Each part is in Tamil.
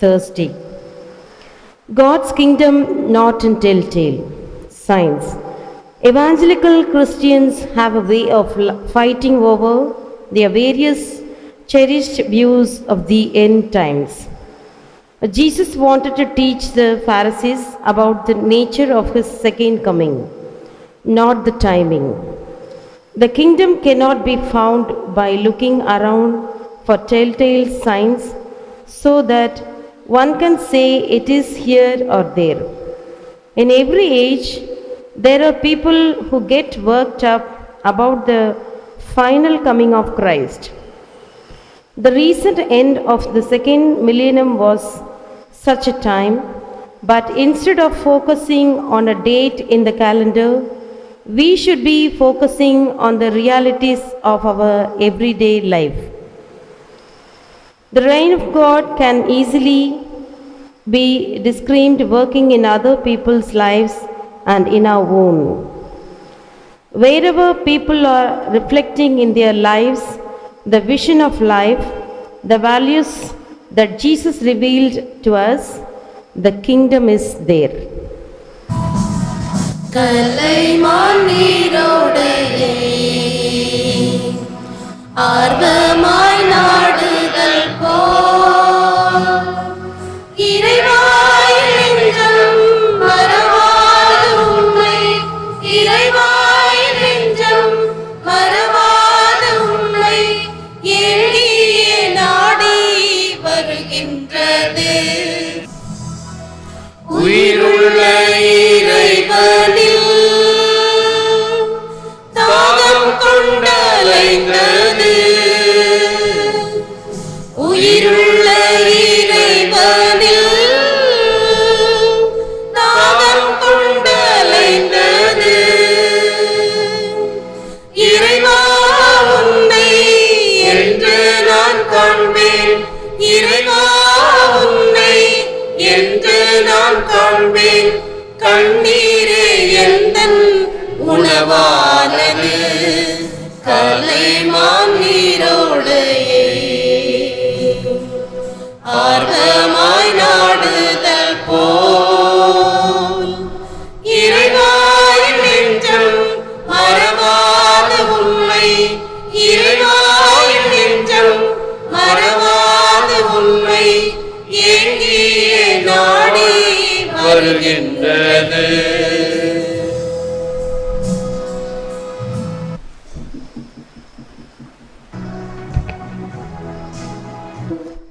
thirsty. God's kingdom not in telltale signs. Evangelical Christians have a way of fighting over their various cherished views of the end times. Jesus wanted to teach the Pharisees about the nature of his second coming, not the timing. The kingdom cannot be found by looking around for telltale signs so that one can say it is here or there. In every age, there are people who get worked up about the final coming of Christ. The recent end of the second millennium was such a time, but instead of focusing on a date in the calendar, we should be focusing on the realities of our everyday life. The reign of God can easily be described working in other people's lives and in our own. Wherever people are reflecting in their lives the vision of life, the values that Jesus revealed to us, the kingdom is there. கலைமான் நீரோடையை ஆர்வமாய் நாடுதல்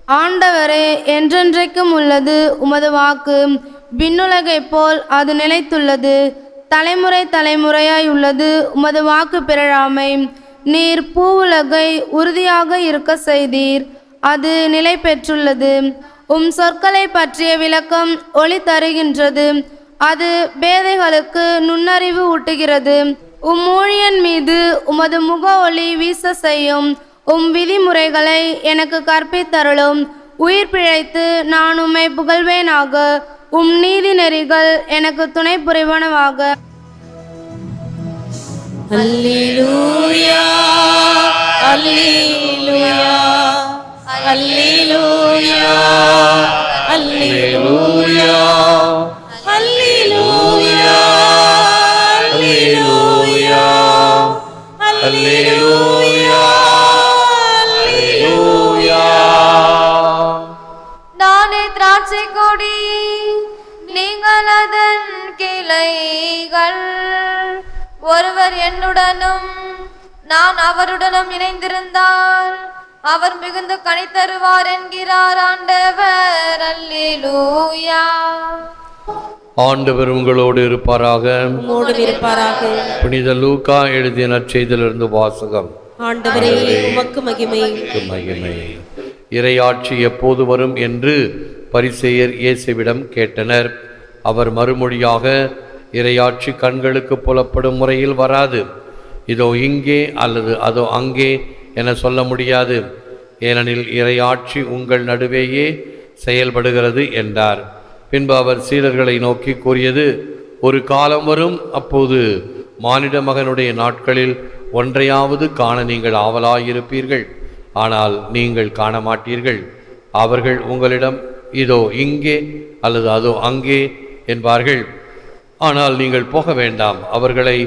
ஆண்டவரே என்றென்றைக்கும் உள்ளது உமது வாக்கு. விண்ணுலகைப் போல் அது நிலைத்துள்ளது. தலைமுறை தலைமுறையாய் உள்ளது உமது வாக்கு பிறழாமை. நீர் பூவுலகை உறுதியாக இருக்க செய்தீர். அது நிலை பெற்றுள்ளது. உம் சொற்களை பற்றிய விளக்கம் ஒளி தருகின்றது. அது பேதைகளுக்கு நுண்ணறிவு ஊட்டுகிறது. உம் ஊழியன் மீது உமது முக ஒளி வீச செய்யும். உம் விதிமுறைகளை எனக்கு கற்பித்தருளும். உயிர் பிழைத்து நான் உம்மை புகழ்வேனாக. உம் நீதி நெறிகள் எனக்கு துணை புரிவனவாக. அல்லேலூயா அல்லேலூயா அல்லேலூயா அல்லேலூயா அல்லேலூயா அல்லேலூயா அல்லேலூயா ஒருவர் என்னுடனும் நான் அவருடனும் இணைந்திருந்தால் அவர் மிகுந்த கனி தருவார் என்கிறார் ஆண்டவர். அல்லேலூயா. ஆண்டவர் உங்களோடு இருப்பாராக. இருப்பாராக. புனித லூக்கா எழுதிய நற்செய்தியிலிருந்து வாசகம். ஆண்டவரே உமக்கு மகிமை. மகிமை. இறையாட்சி எப்போது வரும் என்று பரிசேயர் இயேசுவிடம் கேட்டனர். அவர் மறுமொழியாக இறையாட்சி கண்களுக்கு புலப்படும் முறையில் வராது. இதோ இங்கே அல்லது அதோ அங்கே என சொல்ல முடியாது. ஏனெனில் இறையாட்சி உங்கள் நடுவேயே செயல்படுகிறது என்றார். பின்பு அவர் சீடர்களை நோக்கி கூறியது ஒரு காலம் வரும் அப்போது மானிட மகனுடைய நாட்களில் ஒன்றையாவது காண நீங்கள் ஆவலாயிருப்பீர்கள். ஆனால் நீங்கள் காண மாட்டீர்கள் அவர்கள் உங்களிடம் இதோ இங்கே அல்லது அதோ அங்கே என்பார்கள். ஆனால் நீங்கள் போக வேண்டாம் அவர்களை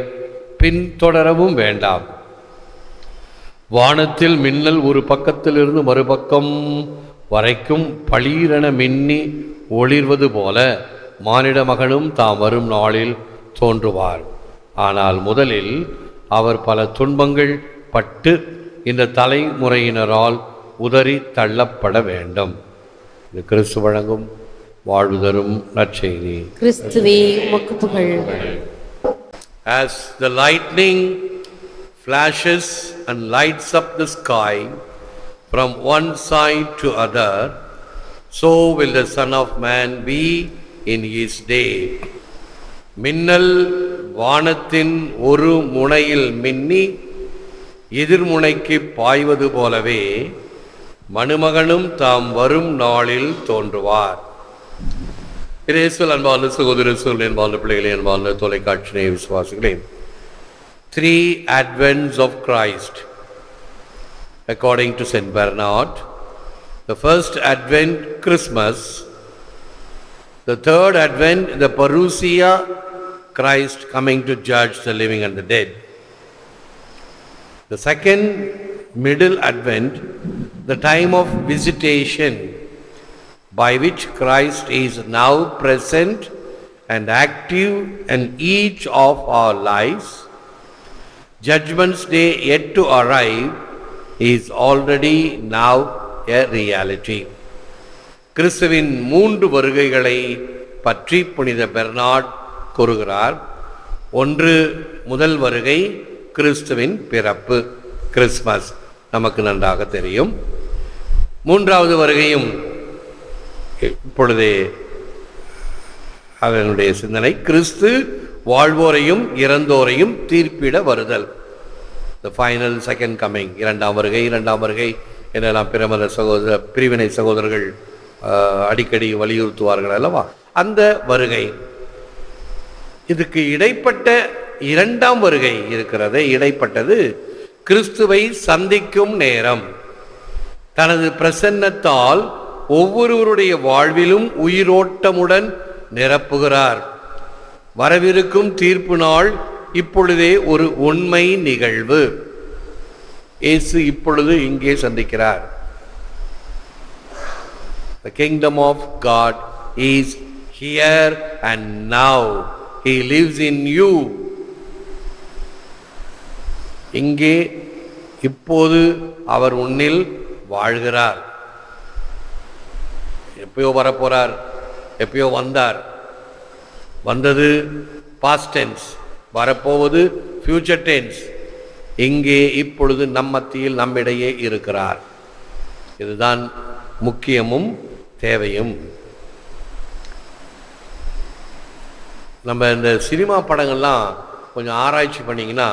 பின்தொடரவும் வேண்டாம். வானத்தில் மின்னல் ஒரு பக்கத்திலிருந்து மறுபக்கம் வரைக்கும் பளீரென மின்னி ஒளிர்வது போல மானிட மகனும் தாம் வரும் நாளில் தோன்றுவார். ஆனால் முதலில் அவர் பல துன்பங்கள் பட்டு இந்த தலைமுறையினரால் உதறி தள்ளப்பட வேண்டும். இது கிறிஸ்து வழங்கும் வாழ்வு தரும் நற்செய்தி கிறிஸ்துவே உமக்கு புகழ் As the lightning flashes and lights up the sky from one side to other, so will the Son of Man be in his day. மின்னல் வானத்தின் ஒரு முனையில் மின்னி எதிர்முனைக்கு பாய்வது போலவே மணுமகனும் தாம் வரும் நாளில் தோன்றுவார் இயேசுவில் அன்பார்ந்த சகோதர சூழல் அன்பார்ந்த பிள்ளைகளே அன்பார்ந்த தொலைக்காட்சி நேய விசுவாசிகளே three advents of Christ according to St. Bernard. The first advent, Christmas. The third advent, the parousia, Christ coming to judge the living and the dead. The second, middle advent, the time of visitation, by which Christ is now present and active in each of our lives. Judgment's day yet to arrive is already now a reality. கிறிஸ்துவின் மூன்று வருகைகளை பற்றி புனித பெர்னாட் கூறுகிறார் ஒன்று முதல் வருகை கிறிஸ்துவின் பிறப்பு கிறிஸ்மஸ் நமக்கு நன்றாக தெரியும் மூன்றாவது வருகையும் இப்பொழுதே அதனுடைய சிந்தனை கிறிஸ்து வாழ்வோரையும் இறந்தோரையும் தீர்ப்பிட வருதல். த ஃபைனல் செகண்ட் கம்மிங் இரண்டாம் வருகை இரண்டாம் வருகை என்னெல்லாம் பிரமத சகோதர பிரிவினை சகோதரர்கள் அடிக்கடி வலியுறுத்துவார்கள் அல்லவா? அந்த வருகை. இதுக்கு இடைப்பட்ட இரண்டாம் வருகை இருக்கிறது. இடைப்பட்டது கிறிஸ்துவை சந்திக்கும் நேரம். தனது பிரசன்னத்தால் ஒவ்வொருவருடைய வாழ்விலும் உயிரோட்டமுடன் நிரப்புகிறார் வரவிருக்கும் தீர்ப்பு நாள் இப்பொழுதே ஒரு உண்மை நிகழ்வு இயேசு இப்பொழுது இங்கே சந்திக்கிறார் The kingdom of God is here and now. He lives in you. இங்கே இப்போது அவர் உன்னில் வாழ்கிறார் எப்பயோ வரப்போகிறார் எப்பயோ வந்தார். வந்தது பாஸ்ட் டென்ஸ் வரப்போவது ஃபியூச்சர் டென்ஸ் இங்கே இப்பொழுது நம் மத்தியில் நம்மிடையே இருக்கிறார். இதுதான் முக்கியமும் தேவையும். நம்ம இந்த சினிமா படங்கள்லாம் கொஞ்சம் ஆராய்ச்சி பண்ணிங்கன்னா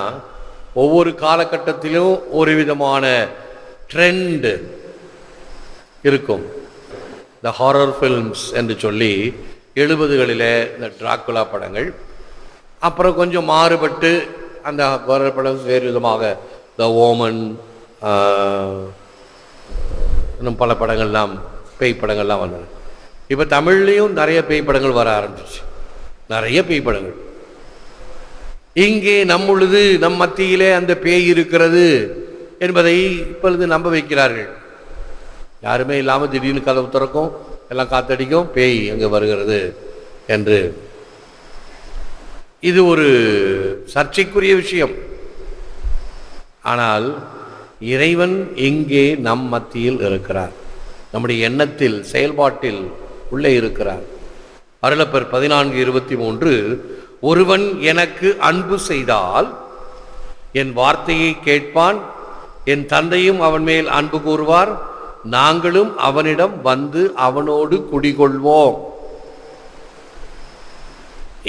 ஒவ்வொரு காலகட்டத்திலும் ஒரு விதமான ட்ரெண்டு இருக்கும். த ஹாரர் ஃபில்ம்ஸ் என்று சொல்லி எழுபதுகளில் இந்த டிராக்குலா படங்கள் அப்புறம் கொஞ்சம் மாறுபட்டு அந்த ஹாரர் படம் வேறு விதமாக த ஓமன் இன்னும் பல படங்கள்லாம் பேய் படங்கள்லாம் வந்தது. இப்போ தமிழ்லேயும் நிறைய பேய் படங்கள் வர ஆரம்பிச்சிச்சு நிறைய பேய் படங்கள். இங்கே நம்முழுது நம் மத்தியிலே அந்த பேய் இருக்கிறது என்பதை இப்பொழுது நம்ப வைக்கிறார்கள். யாருமே இல்லாமல் திடீர்னு கதவு திறக்கும் எல்லாம் காத்தடிக்கும் பேய் அங்கே வருகிறது என்று. இது ஒரு சர்ச்சைக்குரிய விஷயம். ஆனால் இறைவன் எங்கே நம் மத்தியில் இருக்கிறார்? நம்முடைய எண்ணத்தில் செயல்பாட்டில் உள்ளே இருக்கிறார். அருளப்பர் பதினான்கு இருபத்தி மூன்று ஒருவன் எனக்கு அன்பு செய்தால் என் வார்த்தையை கேட்பான் என் தந்தையும் அவன் மேல் அன்பு கூறுவார் நாங்களும் அவனிடம் வந்து அவனோடு குடிகொள்வோம்.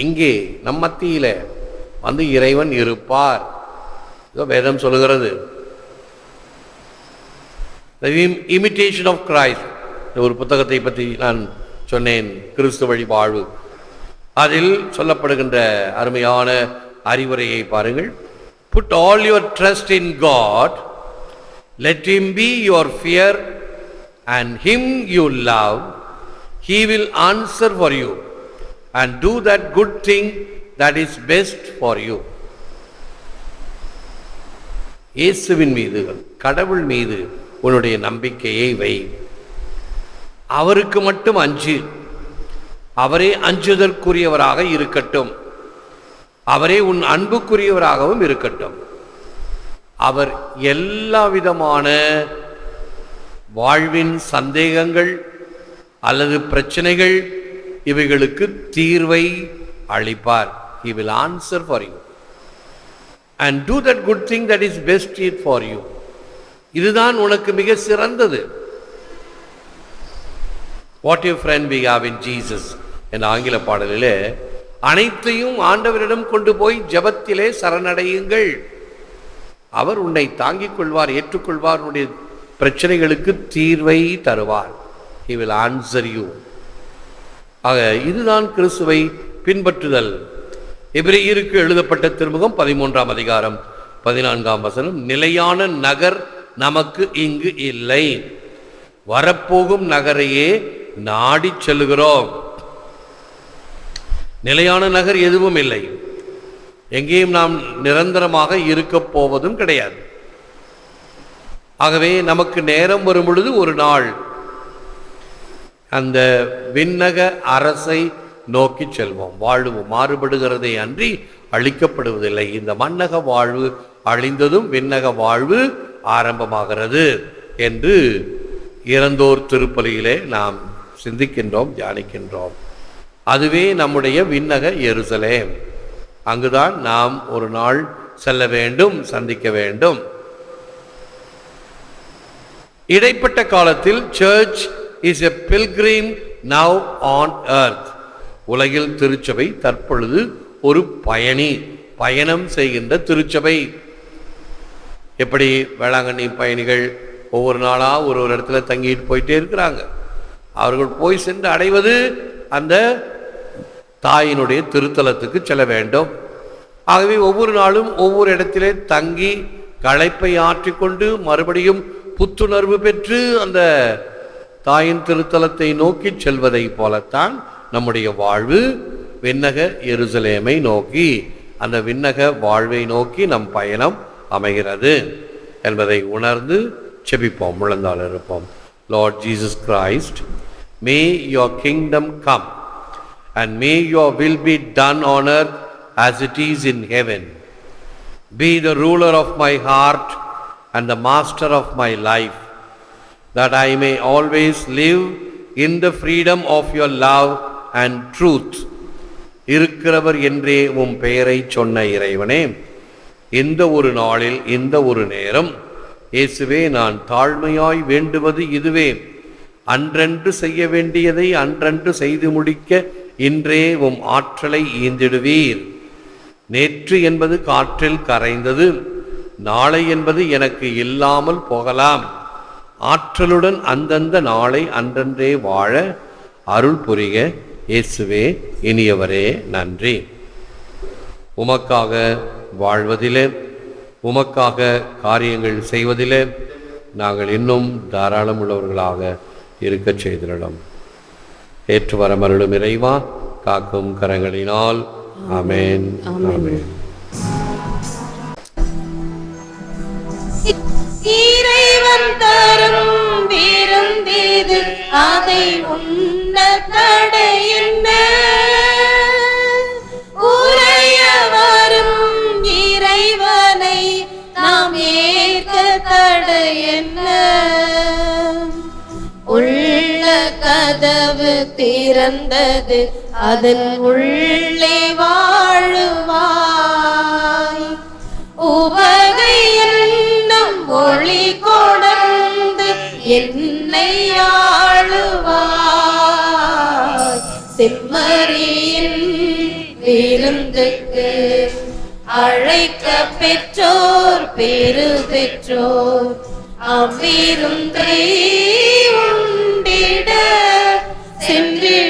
இங்கே நம் மத்தியில வந்து இறைவன் இருப்பார். இதோ வேதம் சொல்லுகிறது. இமிட்டேஷன் ஆஃப் கிரைஸ்ட் ஒரு புத்தகத்தை பற்றி நான் சொன்னேன் கிறிஸ்து வழி வாழ்வு. அதில் சொல்லப்படுகின்ற அருமையான அறிவுரையை பாருங்கள். Put all your trust in God let him be your fear and him you love He will answer for you and do that good thing that is best for you. இயேசுவின் மீது கடவுள் மீது உன்னுடைய நம்பிக்கையை வை. அவருக்கு மட்டும் அஞ்சு. அவரே அஞ்சுதற்குரியவராக இருக்கட்டும். அவரே உன் அன்புக்குரியவராகவும் இருக்கட்டும். அவர் எல்லா விதமான வாழ்வின் சந்தேகங்கள் அல்லது பிரச்சனைகள் இவைகளுக்கு தீர்வை அளிப்பார். He will answer for you and do that good thing that is best it for you இதுதான் உனக்கு மிக சிறந்தது. What you friend we have in Jesus என்ற ஆங்கில பாடலிலே அனைத்தையும் ஆண்டவரிடம் கொண்டு போய் ஜெபத்திலே சரணடையுங்கள். அவர் உன்னை தாங்கிக் கொள்வார் ஏற்றுக்கொள்வார் உன்னுடைய பிரச்சனைகளுக்கு தீர்வை தருவார். ஹி வில் ஆன்சர் யூ ஆக இதுதான் கிறிஸ்துவை பின்பற்றுதல். எபிரேயருக்கு எழுதப்பட்ட திருமுகம் பதிமூன்றாம் அதிகாரம் பதினான்காம் வசனம் நிலையான நகர் நமக்கு இங்கு இல்லை. வரப்போகும் நகரையே நாடிச் செல்கிறோம். நிலையான நகர் எதுவும் இல்லை. எங்கேயும் நாம் நிரந்தரமாக இருக்க போவதும் கிடையாது. ஆகவே நமக்கு நேரம் வரும் பொழுது ஒரு நாள். அந்த விண்ணக அரசை நோக்கி செல்வோம். வாழ்வு மாறுபடுகிறதை அன்றி அழிக்கப்படுவதில்லை. இந்த மன்னக வாழ்வு அழிந்ததும் விண்ணக வாழ்வு ஆரம்பமாகிறது என்று இறந்தோர் திருப்பலியிலே நாம் சிந்திக்கின்றோம் தியானிக்கின்றோம். அதுவே நம்முடைய விண்ணக எருசலேம். அங்குதான் நாம் ஒரு நாள் செல்ல வேண்டும் சந்திக்க வேண்டும். இடைப்பட்ட காலத்தில் church is a pilgrim now on earth உலகில் திருச்சபை தற்பொழுது ஒரு பயணி பயணம் செய்கின்ற திருச்சபை. எப்படி வேளாங்கண்ணி பயணிகள் ஒவ்வொரு நாளாக ஒரு ஒரு இடத்துல தங்கிட்டு போயிட்டே இருக்கிறாங்க. அவர்கள் போய் சென்று அடைவது அந்த தாயினுடைய திருத்தலத்துக்கு செல்ல வேண்டும். ஆகவே ஒவ்வொரு நாளும் ஒவ்வொரு இடத்திலே தங்கி களைப்பை ஆற்றிக்கொண்டு மறுபடியும் புத்துணர்வு பெற்று அந்த தாயின் திருத்தலத்தை நோக்கி செல்வதை போலத்தான் நம்முடைய வாழ்வு விண்ணக எருசலேமை நோக்கி அந்த விண்ணக வாழ்வை நோக்கி நம் பயணம் அமைகிறது என்பதை உணர்ந்து செபிப்போம் முழந்தால் இருப்போம். Lord Jesus Christ may your kingdom come and may your will be done on earth as it is in heaven be the ruler of my heart and the master of my life, that I may always live in the freedom of your love and truth. இருக்கிறவர் என்றே உம் பெயரை சொன்ன இறைவனே. இந்த ஒரு நாளில் இந்த ஒரு நேரம் இயேசுவே நான் தாழ்மையாய் வேண்டுவது இதுவே. அன்றன்று செய்ய வேண்டியதை அன்றன்று செய்து முடிக்க இன்றே உம் ஆற்றலை ஈந்திடுவீர். நேற்று என்பது காற்றில் கரைந்தது. நாளை என்பது எனக்கு இல்லாமல் போகலாம். ஆற்றலுடன் அந்தந்த நாளை அன்றன்றே வாழ அருள் புரிய இயேசுவே இனியவரே நன்றி. உமக்காக வாழ்வதிலே உமக்காக காரியங்கள் செய்வதிலே நாங்கள் இன்னும் தாராளம் உள்ளவர்களாக இருக்கச் செய்திடலாம். ஏற்று வரமருளும் இறைவா காக்கும் கரங்களினால். ஆமென். ஆமென். தரும் விருந்தீது அதை உண்ண தடை என்ன உரைய வரும் இறைவனை நாம் ஏற்க தடை என்ன உள்ள கதவு திறந்தது அதன் உள்ளே செம்மறியின் விருந்துக்கு அழைக்க பெற்றோர் பெரு பெற்றோர் அவ்விருந்தை உண்டிட சென்றிட